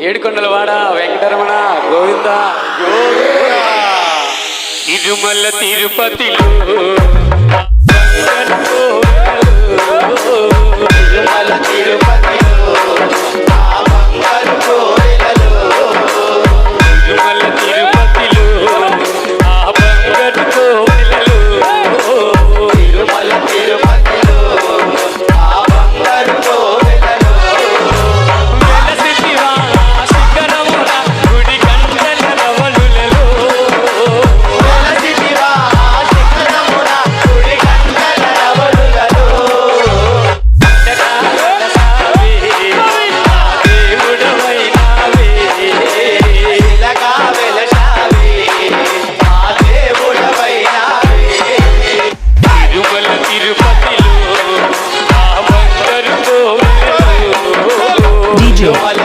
ఏడుకొండల వాడ వెంకటరమణ గోవింద. తిరుమల తిరుపతిలో. de.